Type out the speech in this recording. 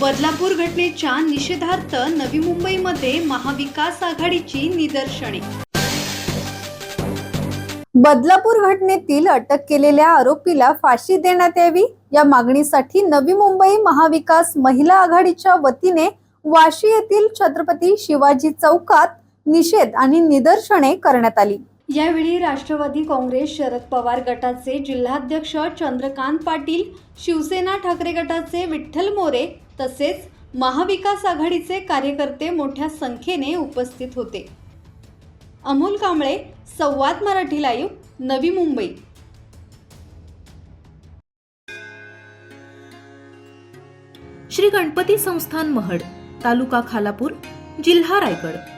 बदलापूर घटनेच्या निषेधार्थ नवी मुंबईमध्ये महाविकास आघाडीची निदर्शने. बदलापूर घटनेतील अटक केलेल्या आरोपीला फाशी देण्यात यावी या मागणीसाठी नवी मुंबई महाविकास महिला आघाडीच्या वतीने वाशी येथील छत्रपती शिवाजी चौकात निषेध आणि निदर्शने करण्यात आली. यावेळी राष्ट्रवादी काँग्रेस शरद पवार गटाचे जिल्हाध्यक्ष चंद्रकांत पाटील शिवसेना ठाकरे गटाचे विठ्ठल मोरे तसेच महाविकास आघाडीचे कार्यकर्ते मोठ्या संख्येने उपस्थित होते. अमोल कांबळे संवाद मराठी लाईव्ह नवी मुंबई. श्री गणपती संस्थान महड तालुका खालापूर जिल्हा रायगड.